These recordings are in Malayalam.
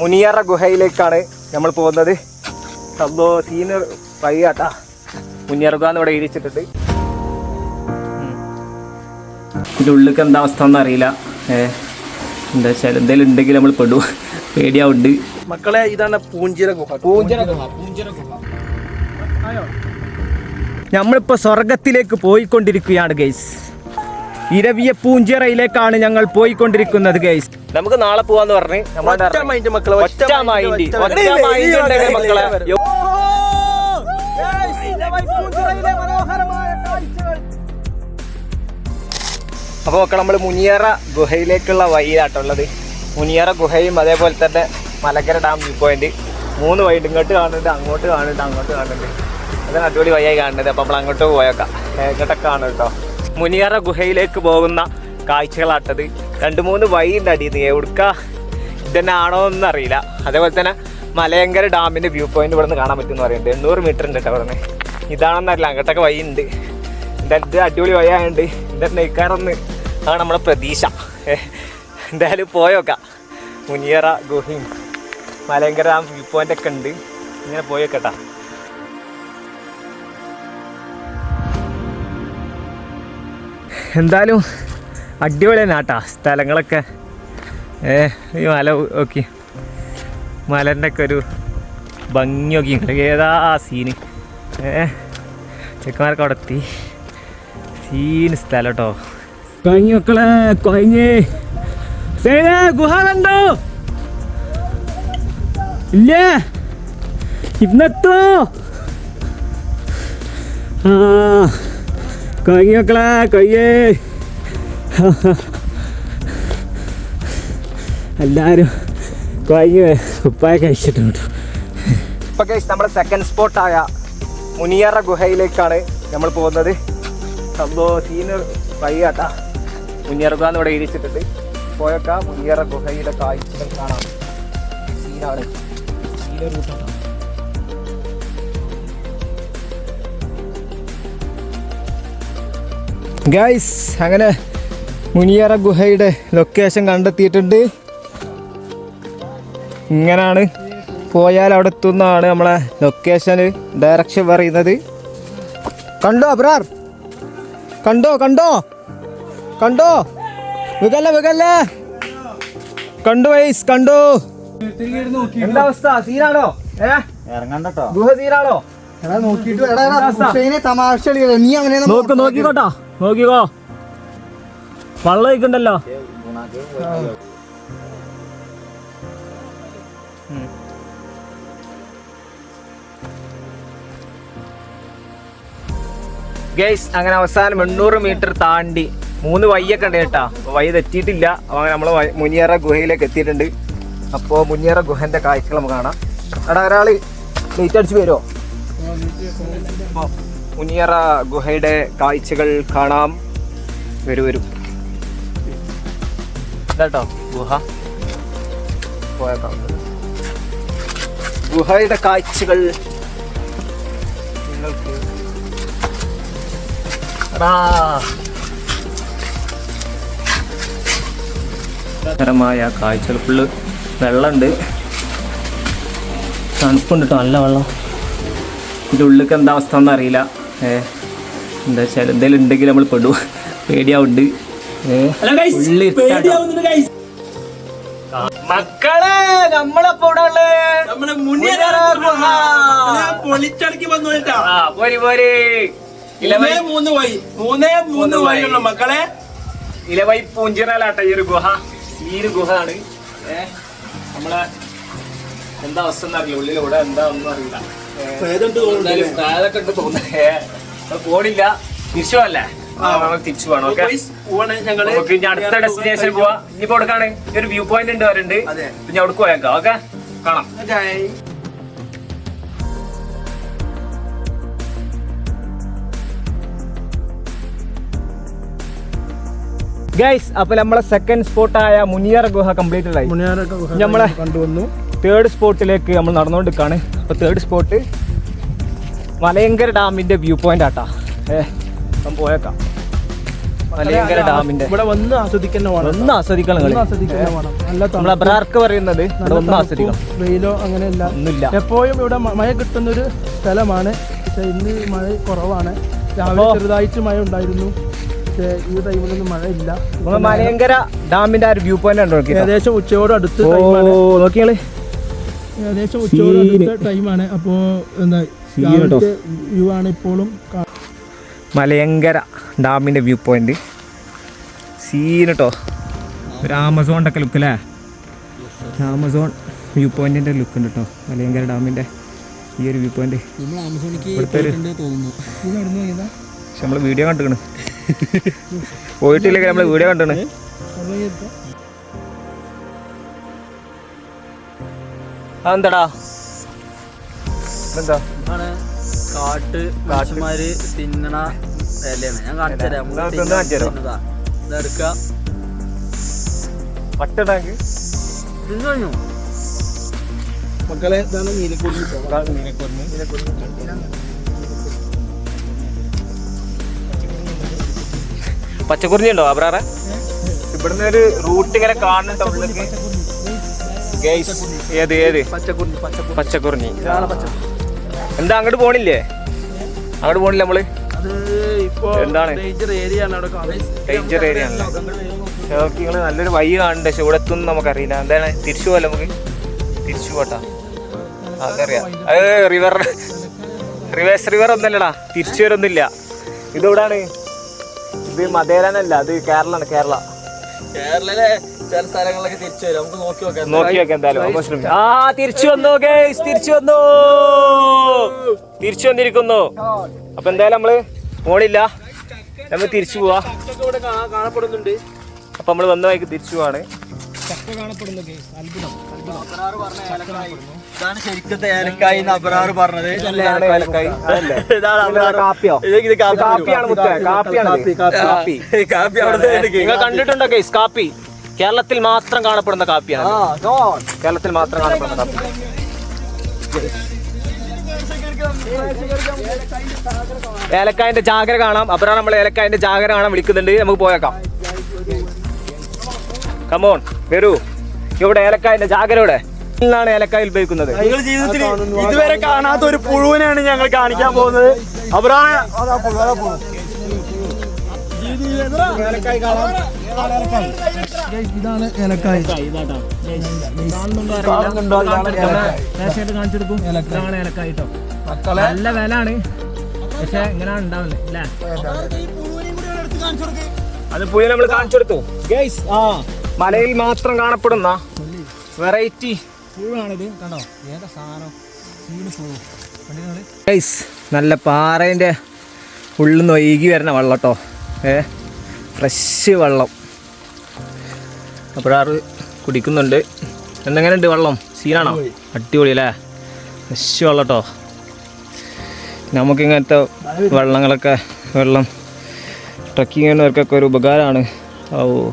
മുനിയറ ഗുഹയിലേക്കാണ് നമ്മൾ പോകുന്നത്. സംഭവം സീനിയർ വഴിയാട്ടാ. മുനിയറ ഗുഹ ഇവിടെ ഇരിച്ചിട്ടുണ്ട്. ഇതിന്റെ ഉള്ളിലേക്ക് എന്താ അവസ്ഥ ഒന്നും അറിയില്ല. എന്താ വെച്ചാൽ എന്തെങ്കിലും ഉണ്ടെങ്കിൽ നമ്മൾ പെടും. പേടിയാവുണ്ട്. മക്കളെ ഇതാണ് പൂഞ്ചിര ഗുഹ. പൂഞ്ചിര ഗുഹ. പൂഞ്ചിര ഗുഹ. നമ്മളിപ്പോൾ സ്വർഗത്തിലേക്ക് പോയിക്കൊണ്ടിരിക്കുകയാണ് ഗൈസ് ഇരവിയ പൂഞ്ചിറയിലേക്കാണ് ഞങ്ങൾ പോയിക്കൊണ്ടിരിക്കുന്നത് ഗൈസ് നമുക്ക് നാളെ പോവാന്ന് പറഞ്ഞു മക്കളെ ഒറ്റ മൈൻഡ് ഒറ്റ മൈൻഡ് ഉണ്ടെങ്കിൽ മക്കളെ യോ- അപ്പോൾ മക്കൾ നമ്മൾ മുനിയറ ഗുഹയിലേക്കുള്ള വഴിയിലാട്ടുള്ളത് മുനിയറ ഗുഹയും അതേപോലെ തന്നെ മലക്കര ഡാം വ്യൂ പോയിന്റ് മൂന്ന് വഴി ഇങ്ങോട്ട് കാണുന്നുണ്ട് അങ്ങോട്ട് കാണുന്നുണ്ട് അങ്ങോട്ട് കാണുന്നുണ്ട്. അതാണ് അടിപൊളി വഴിയായി കാണുന്നത്. അപ്പോൾ നമ്മൾ അങ്ങോട്ട് പോയേക്കാം ഇങ്ങോട്ടൊക്കെ കാണും കേട്ടോ. മുനിയറ ഗുഹയിലേക്ക് പോകുന്ന കാഴ്ചകളാട്ടത്. രണ്ട് മൂന്ന് വഴിയുണ്ട് അടിയിൽ നിന്ന് എവിടുക്ക? ഇതന്നെ ആണോ എന്ന് അറിയില്ല അതേപോലെ തന്നെ മലയങ്കര ഡാമിന്റെ വ്യൂ പോയിന്റ് ഇവിടെ നിന്ന് കാണാൻ പറ്റുമെന്ന് പറയുന്നത് എണ്ണൂറ് മീറ്റർ ഉണ്ട് കേട്ടോ ഇവിടെ നിന്ന് ഇതാണെന്നറിയില്ല. അങ്ങോട്ടൊക്കെ വഴിയുണ്ട്. എന്തായാലും ഇത് അടിപൊളി വഴിയായുണ്ട് ഇതിന്റെ നെയ്ക്കാറൊന്ന്? ആണ് നമ്മുടെ പ്രതീക്ഷ. എന്തായാലും പോയോക്കാം മുനിയറ ഗുഹയും മലയങ്കര ഡാം വ്യൂ പോയിന്റ് ഒക്കെ ഉണ്ട്. ഇങ്ങനെ പോയോക്കട്ടാ എന്തായാലും അടിപൊളിയാണ് കേട്ടോ സ്ഥലങ്ങളൊക്കെ. ഈ മല നോക്കി. മലന്റെ ഒക്കെ ഒരു ഭംഗി നോക്കി. ഏതാ സീന് ഏ ചെക്കന്മാരൊക്കെ അവിടെ എത്തി. സീന് സ്ഥലം കേട്ടോ കഴിഞ്ഞ മക്കളെ കഴിഞ്ഞ്. സേനേ, ഗുഹ കണ്ടോ? ഇല്ലേ? ഇന്നെത്തോ? ആ. കഴിഞ്ഞ മക്കളെ കയ്യേ. എല്ലാവരും കഴിഞ്ഞ് ഉപ്പായ കഴിച്ചിട്ടുണ്ട് ഇപ്പൊ നമ്മുടെ സെക്കൻഡ് സ്പോട്ടായ മുനിയറ ഗുഹയിലേക്കാണ് നമ്മൾ പോകുന്നത്. സംഭവം സീനിയർ വഴിയാട്ടാ മുനിയറ ഗുഹ ഇവിടെ ഇരിച്ചിട്ടുണ്ട്. പോയൊക്കെ മുനിയറ ഗുഹയിലെ കാഴ്ചകൾ കാണാം. സീനാണ്. സീനിയർ റൂട്ടാണ് ഗൈസ് അങ്ങനെ മുനിയറ ഗുഹയുടെ ലൊക്കേഷൻ കണ്ടെത്തിയിട്ടുണ്ട്. ഇങ്ങനാണ് പോയാൽ അവിടെ എത്തുന്നതാണ് നമ്മളെ ലൊക്കേഷൻ ഡയറക്ഷൻ പറയുന്നത്. കണ്ടോ അബ്രാർ കണ്ടോ കണ്ടോ? കണ്ടോ? വികല്ല വികല്ല? കണ്ടു വൈസ് കണ്ടു. എന്താ അവസ്ഥ? സീനാണോ? ഗുഹ സീനാണോ? എടാ നോക്കിട്ട് തമാശ നീ അങ്ങനെ നോക്ക് നോക്കിക്കോട്ടോ. നോക്കിക്കോ. വള്ളം ഒഴിക്കണ്ടല്ലോ. ഗൈസ് അങ്ങനെ അവസാനം എണ്ണൂറ് മീറ്റർ താണ്ടി മൂന്ന് വയ്യൊക്കെ ഉണ്ട് കേട്ടാ. അപ്പൊ വഴി തെറ്റിയിട്ടില്ല. അപ്പൊ അങ്ങനെ നമ്മൾ മുനിയറ ഗുഹയിലേക്ക് എത്തിയിട്ടുണ്ട്. അപ്പോൾ മുനിയറ ഗുഹന്റെ കാഴ്ചകൾ നമുക്ക് കാണാം. എടാ ഒരാൾ നീറ്റ് അടിച്ച് വരുമോ മുനിയറ ഗുഹയുടെ കാഴ്ചകൾ കാണാം. വരൂ വരൂ. കേട്ടോ ഗുഹ. ഗുഹയുടെ കാഴ്ചകൾ നിങ്ങൾക്ക് മായ കാഴ്ചകൾ. ഫുള്ള് വെള്ളമുണ്ട് തണുപ്പുണ്ട് കേട്ടോ നല്ല വെള്ളം. ഇതിന്റെ ഉള്ളിലേക്ക് എന്താ അവസ്ഥ എന്നറിയില്ല. എന്താ വെച്ചാൽ എന്തെങ്കിലും ഉണ്ടെങ്കിൽ നമ്മൾ പെടും. പേടിയാവുണ്ട് ഉള്ളിൽ. മക്കളെ നമ്മളപ്പോ നമ്മൾ. പൊളിച്ചടക്കി വന്നു പോരി പോരി. ഇലവൈ മൂന്നേ വൈ മൂന്നേ മൂന്ന് മൂന്ന് വഴി. വഴിയുള്ള മക്കളെ. ഇലവൈ പൂഞ്ചിറലാട്ട ഈ ഒരു ഗുഹ. ഈ ഒരു ഗുഹ ആണ് ഏഹ് നമ്മളെ എന്താ അവസ്ഥ എന്നറിയില്ല ഉള്ളിലൂടെ എന്താ ഒന്നും അറിയില്ല. പോണില്ല. തിരിച്ചു പോവല്ലേ തിരിച്ചു പോകണം ഓക്കെ? ഇനി അടുത്ത ഡെസ്റ്റിനേഷൻ പോവാ. ഇനിയിപ്പോ കൊടുക്കാണ് ഒരു വ്യൂ പോയിന്റ് ഉണ്ട് വരുന്നുണ്ട് അതെ. പിന്നെ അവിടെ പോയേക്കാം ഓക്കെ? കാണാം. ഗൈസ് അപ്പൊ നമ്മളെ സെക്കൻഡ് സ്പോട്ടായ മുനിയറ ഗുഹ കംപ്ലീറ്റഡ് ആയി. നമ്മളെ കണ്ടുവന്നു. തേർഡ് സ്പോട്ടിലേക്ക് നമ്മൾ നടന്നുകൊണ്ടിരിക്കുകയാണ് അപ്പോൾ തേർഡ് സ്പോട്ട് മലയങ്കര ഡാമിന്റെ വ്യൂ പോയിന്റ് ആട്ടാ. ഏ അപ്പം പോയേക്കാം. മലയങ്കര ഡാമിന്റെ. ഇവിടെ വന്ന് ആസ്വദിക്കുന്ന വേണം ഒന്ന് ആസ്വദിക്കണം നമ്മളെ ബ്രാർക്ക് പറയുന്നത് ഇവിടെ ഒന്ന് ആസ്വദിക്കണം. വെയിലോ അങ്ങനെയല്ല. ഒന്നുമില്ല. എപ്പോഴും ഇവിടെ മഴ കിട്ടുന്ന ഒരു സ്ഥലമാണ്. പക്ഷെ ഇന്ന് മഴ കുറവാണ്. രാവിലെ ചെറുതായിട്ട് മഴ ഉണ്ടായിരുന്നു. പക്ഷേ ഈ ടൈമിലൊന്നും മഴ ഇല്ല. മലയങ്കര ഡാമിന്റെ ആ ഒരു വ്യൂ പോയിന്റ് ഉണ്ട് നോക്കി ഏകദേശം ഉച്ചയോട് അടുത്ത് ഓ നോക്കിയാൾ ഏകദേശം ഉച്ചയോട് അടുത്ത ടൈമാണ്. അപ്പോൾ എന്താ വ്യൂ ആണ് ഇപ്പോഴും മലയങ്കര ഡാമിന്റെ വ്യൂ പോയിന്റ് സീൻ കേട്ടോ ഒരു ആമസോൺ ഒക്കെ ലുക്ക് അല്ലേ ആമസോൺ വ്യൂ പോയിന്റിന്റെ ലുക്ക് ഉണ്ട് കേട്ടോ മലയങ്കര ഡാമിന്റെ ഈ ഒരു വ്യൂ പോയിന്റ് പക്ഷെ നമ്മൾ വീഡിയോ കണ്ടിക്കണ്. പോയിട്ടില്ലെങ്കിൽ നമ്മൾ വീഡിയോ കണ്ടിണ് അതെന്താടാ? എന്താ കാട്ട് മനുഷ്യന്മാര് തിന്നണ ഇലയാണ്. ഞാൻ കാണിച്ചു തരാം എന്നാ തിന്ന് കാണിച്ച് തരോ? ഇതെടുക്ക പട്ടടാക്ക് തിന്നു കഴിഞ്ഞു. മക്കളെ ഇതാണ് നീലക്കുറിഞ്ഞി പച്ചക്കുറിഞ്ഞി ഉണ്ടോ അബ്രാറ? ഇവിടുന്ന് ഒരു റൂട്ട് ഇങ്ങനെ കാണുന്നുണ്ടോ ഉള്ളിലേക്ക്. ഗൈസ് ഏത് ഏത്? പച്ചക്കുറിഞ്ഞി പച്ചക്കുറി പച്ചക്കുറിഞ്ഞി എന്താ അങ്ങോട്ട് പോണില്ലേ? അങ്ങോട്ട് പോണില്ല നമ്മൾ? എന്താണ്? ഡേഞ്ചർ ഏരിയ ആണല്ലേ നിങ്ങൾ നല്ലൊരു വഴി കാണണ്ട പക്ഷെ ഇവിടെ എത്തും നമുക്കറിയില്ല. എന്താണ്? തിരിച്ചു പോലെ നമുക്ക്? തിരിച്ചു പോട്ടാ. അതറിയാം. അത് റിവർ റിവേഴ്സ് റിവർ ഒന്നല്ലടാ തിരിച്ചു വരൊന്നുമില്ല ഇതെവിടാണ്? ഇത് മതേരനല്ല അത് കേരളാണ് കേരള. കേരളയിലെ ചില സ്ഥലങ്ങളിലൊക്കെ തിരിച്ചു വരും. നമുക്ക് നോക്കി നോക്കാം നോക്കി നോക്കാം എന്തായാലും. ആ തിരിച്ചു വന്നു ഗൈസ് തിരിച്ചു വന്നു. തിരിച്ചു വന്നിരിക്കുന്നു. അപ്പൊ എന്തായാലും നമ്മൾ പോണില്ല നമ്മൾ തിരിച്ചു പോവാ. കാണപ്പെടുന്നുണ്ട് അപ്പൊ നമ്മൾ വന്ന വഴിക്ക് തിരിച്ചു പോവാണ്. കേസ് ഇതാണ് ശരിക്കത്തെ ഏലക്കായി അബറാറ് പറഞ്ഞത്. കാപ്പിയാണ്. കാപ്പിയാണ് കാപ്പി, നിങ്ങൾ കണ്ടിട്ടുണ്ടോ ഗൈസ് കാപ്പി? കേരളത്തിൽ മാത്രം കാണപ്പെടുന്ന കാപ്പിയാണ്. കേരളത്തിൽ മാത്രം കാണപ്പെടുന്ന കാപ്പി. ഏലക്കായന്റെ ജാഗര കാണാം. അപ്പറാ നമ്മൾ ഏലക്കായന്റെ ജാഗര കാണാൻ വിളിക്കുന്നുണ്ട്. നമുക്ക് പോയേക്കാം. കമോൺ വരൂ. ഇവിടെ ഏലക്കായന്റെ ജാഗര ഇവിടെ. നിന്നാണ് ഏലക്കായ ഉപയോഗിക്കുന്നത് നിങ്ങൾ ജീവിതത്തിൽ ഇതുവരെ കാണാത്ത ഒരു പുഴുവിനെയാണ് ഞങ്ങൾ കാണിക്കാൻ പോകുന്നത്. അബറാണ് ഇതാണ് ഏലക്കായ് നല്ല വിലാണ് പക്ഷെ ഇങ്ങനെ ഉണ്ടാവില്ല അത് നമ്മൾ കാണിച്ചു ആ മലയിൽ മാത്രം കാണപ്പെടുന്ന വെറൈറ്റി പുഴുവാണിത് കണ്ടോ ഏതാ സാധനം ഗൈസ് നല്ല പാറേന്റെ ഉള്ളിൽ നിന്ന് ഒഴുകി വരുന്ന വെള്ളം കേട്ടോ ഏ ഫ്രഷ് വെള്ളം. അപ്പോഴാറ് കുടിക്കുന്നുണ്ട്. എന്തെങ്ങനെ ഉണ്ട് വെള്ളം? സീനാണോ അടിപൊളി. അല്ലേ ഫ്രഷ് വെള്ളം കേട്ടോ. നമുക്കിങ്ങനത്തെ വെള്ളങ്ങളൊക്കെ വെള്ളം ട്രക്കിങ് ചെയ്യുന്നവർക്കൊക്കെ ഒരു ഉപകാരമാണ്. ഓ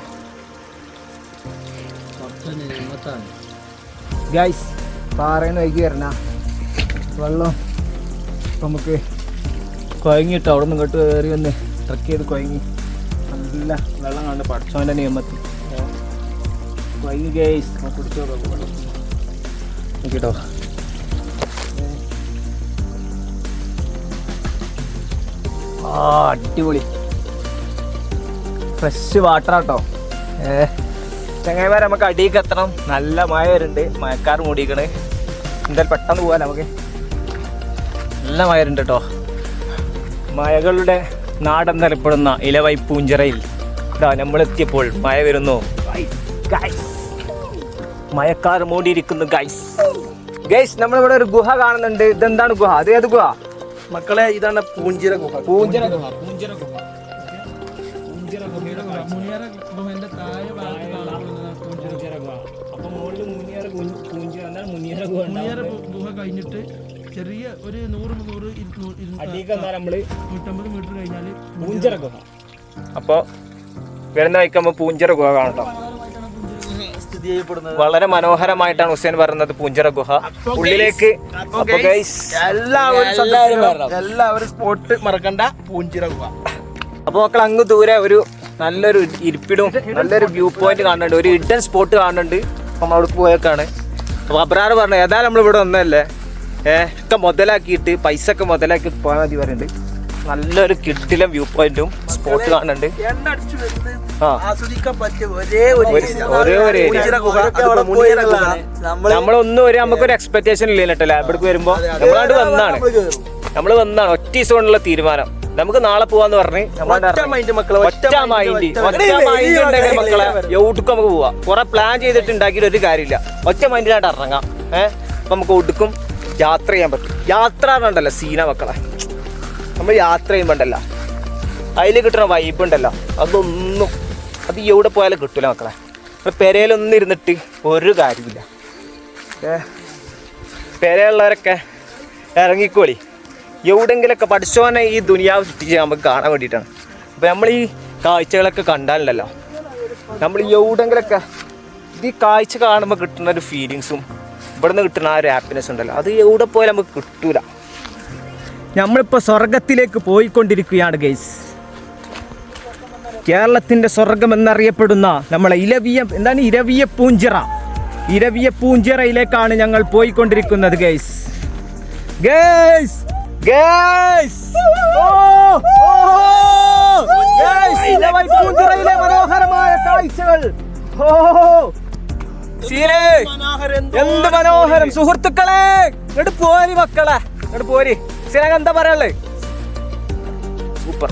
ഗൈസ് പാറയിൽ വൈകി വരണ. വെള്ളം നമുക്ക് കുഴങ്ങിയിട്ട് അവിടെ നിന്ന് ഇങ്ങോട്ട് കയറി വന്ന് ട്രക്ക് ചെയ്ത് കുഴങ്ങി നല്ല വെള്ളം കാണുന്നു പഠിച്ചവന്റെ നിയമത്തിൽ. കുഴങ്ങി ഗൈസ് കുടിച്ചോ വെള്ളം നോക്കിട്ടോ. ആ അടിപൊളി. ഫ്രഷ് വാട്ടർ ആട്ടോ. ഏ ചങ്ങായിമാരെ നമുക്ക് അടിയിലേക്ക് എത്തണം. നല്ല മഴ വരുന്നുണ്ട്. മഴക്കാർ മൂടിക്കണ് എന്തായാലും പെട്ടെന്ന് പോവാൻ നമുക്ക്. നല്ല മഴ വരുന്നുണ്ട് കേട്ടോ മഴകളുടെ നാടെന്നറിയപ്പെടുന്ന ഇലവൈ പൂഞ്ചിറയിൽ. ഇതാ നമ്മളെത്തിയപ്പോൾ മഴ വരുന്നു. മഴക്കാർ മൂടിയിരിക്കുന്നു ഗൈസ് ഗൈസ് നമ്മളിവിടെ ഒരു ഗുഹ കാണുന്നുണ്ട്. ഇതെന്താണ് ഗുഹ? അത് ഏത് ഗുഹ? മക്കളെ ഇതാണ് പൂഞ്ചിര ഗുഹ. പൂഞ്ചിര ഗുഹ. പൂഞ്ചിര ഗുഹ. മുനിയറ ഗുഹ കഴിഞ്ഞിട്ട് ചെറിയ ഒരു നൂറ് നൂറ് നൂറ്റമ്പത് മീറ്റർ കഴിഞ്ഞാൽ പൂഞ്ചിറ ഗുഹ. അപ്പൊ വരുന്ന വയ്ക്കുമ്പോ പൂഞ്ചിറ ഗുഹ കാണട്ടോ. സ്ഥിതി ചെയ്യപ്പെടുന്നത്? വളരെ മനോഹരമായിട്ടാണ് ഹുസൈൻ പറയുന്നത് പൂഞ്ചിറ ഗുഹ. ഉള്ളിലേക്ക്. എല്ലാവരും എല്ലാവരും സ്പോട്ട് മറക്കണ്ട. പൂഞ്ചിറ ഗുഹ. അപ്പൊ മക്കൾ അങ്ങ് ദൂരെ ഒരു നല്ലൊരു ഇരിപ്പിടും നല്ലൊരു വ്യൂ പോയിന്റ് കാണുന്നുണ്ട്. ഒരു ഇഡൻ സ്പോട്ട് കാണുന്നുണ്ട്. നമ്മൾ അവിടെ പോയേക്കാണ്. അപ്പോൾ അബ്രാർ പറഞ്ഞു ഏതായാലും നമ്മൾ ഇവിടെ വന്നതല്ലേ? ഏഹ് ഒക്കെ മുതലാക്കിയിട്ട് പൈസ ഒക്കെ മുതലാക്കി പോയാൽ മതി പറയുന്നുണ്ട് നല്ലൊരു കിട്ടിലും വ്യൂ പോയിന്റും സ്പോട്ട് കാണുന്നുണ്ട്. നമ്മളൊന്നും ഒരു നമുക്കൊരു എക്സ്പെക്ടേഷൻ ഇല്ല കേട്ടോ. ലാബിലേക്ക് വരുമ്പോ. നമ്മളാണ്ട് വന്നാണ്. നമ്മൾ വന്നാണ്. ഒറ്റ ദിവസം കൊണ്ടുള്ള തീരുമാനം. നമുക്ക് നാളെ പോവാന്ന് പറഞ്ഞ് ഒറ്റ മൈൻഡ് ഒറ്റ ഒറ്റ മൈൻഡ് ഉണ്ടെങ്കിൽ മക്കളെ എവിടേക്കും നമുക്ക് പോവാം. കുറെ പ്ലാൻ ചെയ്തിട്ട് ഉണ്ടാക്കിയിട്ട് ഒരു കാര്യമില്ല. ഒറ്റ മൈൻഡിലായിട്ട് ഇറങ്ങാം. ഏഹ് അപ്പൊ നമുക്ക് ഒടുക്കും യാത്ര ചെയ്യാൻ പറ്റും. യാത്ര ഉണ്ടല്ലോ സീന മക്കളെ. നമ്മൾ യാത്ര ചെയ്യുമ്പോണ്ടല്ല അതിൽ കിട്ടുന്ന വൈബ് ഉണ്ടല്ലോ. അതൊന്നും അത് എവിടെ പോയാലും കിട്ടില്ല മക്കളെ. പെരയിലൊന്നും ഇരുന്നിട്ട് ഒരു കാര്യമില്ല പെരയുള്ളവരൊക്കെ ഇറങ്ങിക്കോളി. എവിടെങ്കിലൊക്കെ പഠിച്ചോനെ ഈ ദുനിയാവ് സൃഷ്ടിച്ച് നമുക്ക് കാണാൻ വേണ്ടിയിട്ടാണ്. അപ്പോൾ നമ്മൾ ഈ കാഴ്ചകളൊക്കെ കണ്ടാലുണ്ടല്ലോ. നമ്മൾ എവിടെങ്കിലൊക്കെ ഈ കാഴ്ച കാണുമ്പോൾ കിട്ടുന്ന ഒരു ഫീലിങ്സും ഇവിടെ നിന്ന് കിട്ടുന്ന ആ ഒരു ഹാപ്പിനെസ് ഉണ്ടല്ലോ. അത് എവിടെ പോയാലും നമുക്ക് കിട്ടൂല. നമ്മളിപ്പോൾ സ്വർഗത്തിലേക്ക് പോയിക്കൊണ്ടിരിക്കുകയാണ് ഗൈസ് കേരളത്തിന്റെ സ്വർഗം എന്നറിയപ്പെടുന്ന നമ്മളെ ഇലവിയ എന്താണ് ഇരവിയ പൂഞ്ചിറ? ഇരവിയ പൂഞ്ചിറയിലേക്കാണ് ഞങ്ങൾ പോയിക്കൊണ്ടിരിക്കുന്നത് ഗൈസ് ഗൈസ് ഗൈസ് പൂഞ്ചിറയിലെ മനോഹരമായ കാഴ്ചകൾ. എന്ത് മനോഹരം. സുഹൃത്തുക്കളെ പോരി മക്കളെ. പോരി. സിനക എന്താ പറയാനുള്ളത് സൂപ്പർ.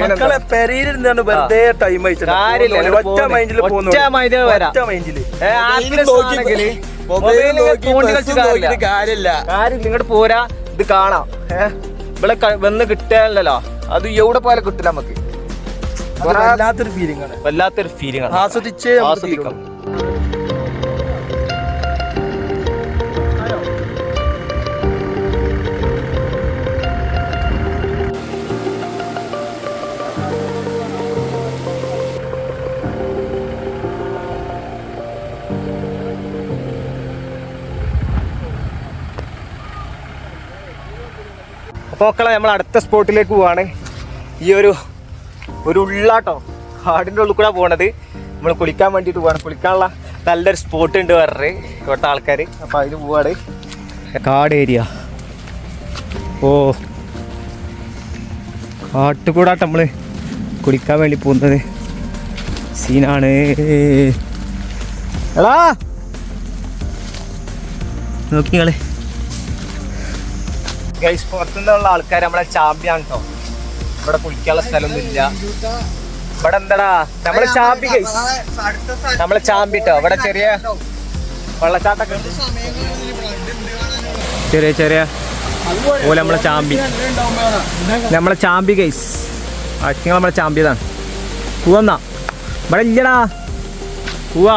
മക്കളെ പെരയിലിരുന്നാണ് വെറുതെ ടൈം ഒറ്റ. മൈൻഡിൽ ഒറ്റ ൽ വരാം. ഒറ്റ കാര്യമില്ല. ഇങ്ങോട്ട് പോരാ ഇത് കാണാം. ഇവിടെ വന്ന് കിട്ടാനല്ലോ അത് എവിടെ പോലെ കിട്ടില്ല നമുക്ക്. വല്ലാത്തൊരു ഫീലിംഗ് ആണ്. വല്ലാത്തൊരു ഫീലിംഗ് ആണ്. ആസ്വദിച്ച് ആസ്വദിക്കാം. അപ്പോൾ നമ്മൾ അടുത്ത സ്പോട്ടിലേക്ക് പോവാണ്. ഈ ഒരു ഒരു ഉള്ളാട്ടോ. കാടിന്റെ ഉള്ളിൽ കൂടെ പോകണത് നമ്മൾ കുളിക്കാൻ വേണ്ടിയിട്ട് പോവാണ്. കുളിക്കാനുള്ള നല്ലൊരു സ്പോട്ട് ഉണ്ട് വേറെ ഇവിടുത്തെ ആൾക്കാർ അപ്പോൾ അതിന് പോവാണ്. കാട് ഏരിയ. ഓ. കാട്ടുകൂടാട്ടോ നമ്മൾ കുളിക്കാൻ വേണ്ടി പോകുന്നത്. സീനാണ്. എടാ. നോക്കി നിങ്ങൾ. ഗൈസ് പുറത്തുനിന്നുള്ള ആൾക്കാർ നമ്മളെ ചാമ്പ്യാണ് കേട്ടോ ഇവിടെ കുളിക്കാനുള്ള സ്ഥലമൊന്നും ഇല്ല ഇവിടെ എന്താടാ? നമ്മളെ ചാമ്പി ഗൈസ് നമ്മളെ ചാമ്പി കേട്ടോ ഇവിടെ ചെറിയ വെള്ളച്ചാട്ടൊക്കെ. ചെറിയ ചെറിയ ഓല നമ്മളെ ചാമ്പി. നമ്മളെ ചാമ്പി ഗൈസ് അച്ഛങ്ങൾ നമ്മളെ ചാമ്പിയതാണ്. പൂവന്നാ ഇവിടെ ഇല്ലടാ. പൂവാ.